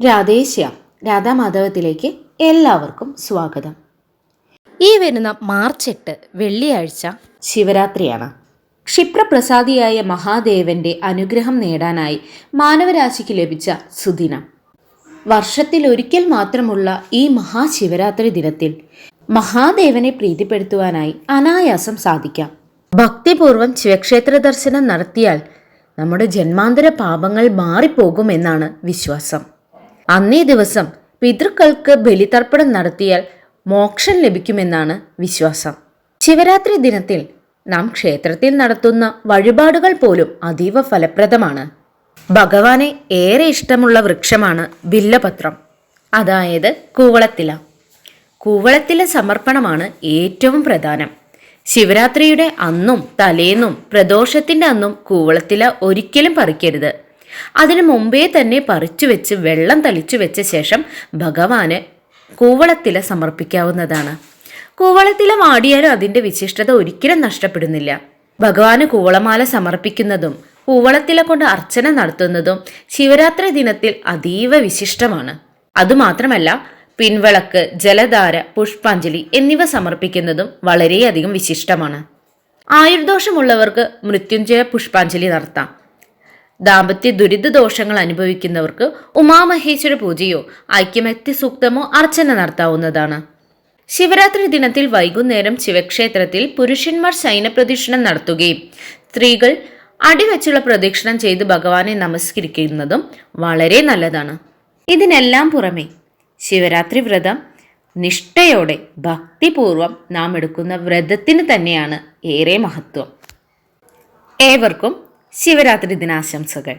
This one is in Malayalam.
രാധേശ്യാം രാധാമാധവത്തിലേക്ക് എല്ലാവർക്കും സ്വാഗതം. ഈ വരുന്ന മാർച്ച് എട്ട് വെള്ളിയാഴ്ച ശിവരാത്രിയാണ്. ക്ഷിപ്രപ്രസാദിയായ മഹാദേവന്റെ അനുഗ്രഹം നേടാനായി മാനവരാശിക്ക് ലഭിച്ച സുദിനം. വർഷത്തിൽ ഒരിക്കൽ മാത്രമുള്ള ഈ മഹാശിവരാത്രി ദിനത്തിൽ മഹാദേവനെ പ്രീതിപ്പെടുത്തുവാനായി അനായാസം സാധിക്കാം. ഭക്തിപൂർവം ശിവക്ഷേത്ര ദർശനം നടത്തിയാൽ നമ്മുടെ ജന്മാന്തര പാപങ്ങൾ മാറിപ്പോകുമെന്നാണ് വിശ്വാസം. അന്നേ ദിവസം പിതൃക്കൾക്ക് ബലിതർപ്പണം നടത്തിയാൽ മോക്ഷം ലഭിക്കുമെന്നാണ് വിശ്വാസം. ശിവരാത്രി ദിനത്തിൽ നാം ക്ഷേത്രത്തിൽ നടത്തുന്ന വഴിപാടുകൾ പോലും അതീവ ഫലപ്രദമാണ്. ഭഗവാനെ ഏറെ ഇഷ്ടമുള്ള വൃക്ഷമാണ് ബില്ലപത്രം അതായത് കൂവളത്തില. കൂവളത്തില സമർപ്പണമാണ് ഏറ്റവും പ്രധാനം. ശിവരാത്രിയുടെ അന്നും തലേന്നും പ്രദോഷത്തിന്റെ അന്നും കൂവളത്തില ഒരിക്കലും പറിക്കരുത്. അതിനു മുമ്പേ തന്നെ പറിച്ചു വെച്ച് വെള്ളം തളിച്ചു വെച്ച ശേഷം ഭഗവാന് കൂവളത്തില സമർപ്പിക്കാവുന്നതാണ്. കൂവളത്തില വാടിയാലും അതിന്റെ വിശിഷ്ടത ഒരിക്കലും നഷ്ടപ്പെടുന്നില്ല. ഭഗവാന് കൂവളമാല സമർപ്പിക്കുന്നതും കൂവളത്തില കൊണ്ട് അർച്ചന നടത്തുന്നതും ശിവരാത്രി ദിനത്തിൽ അതീവ വിശിഷ്ടമാണ്. അതുമാത്രമല്ല പിൻവിളക്ക് ജലധാര പുഷ്പാഞ്ജലി എന്നിവ സമർപ്പിക്കുന്നതും വളരെയധികം വിശിഷ്ടമാണ്. ആയുർദോഷമുള്ളവർക്ക് മൃത്യുഞ്ജയ പുഷ്പാഞ്ജലി നടത്താം. ദാമ്പത്യ ദുരിത ദോഷങ്ങൾ അനുഭവിക്കുന്നവർക്ക് ഉമാമഹേശ്വര പൂജയോ ഐക്യമത്യ സൂക്തമോ അർച്ചന നടത്താവുന്നതാണ്. ശിവരാത്രി ദിനത്തിൽ വൈകുന്നേരം ശിവക്ഷേത്രത്തിൽ പുരുഷന്മാർ ശയനപ്രദക്ഷിണം നടത്തുകയും സ്ത്രീകൾ അടിവച്ചുള്ള പ്രദക്ഷിണം ചെയ്ത് ഭഗവാനെ നമസ്കരിക്കുന്നതും വളരെ നല്ലതാണ്. ഇതിനെല്ലാം പുറമെ ശിവരാത്രി വ്രതം നിഷ്ഠയോടെ ഭക്തിപൂർവം നാം എടുക്കുന്ന വ്രതത്തിന് തന്നെയാണ് ഏറെ മഹത്വം. ഏവർക്കും ശിവരാത്രി ദിനാശംസകൾ.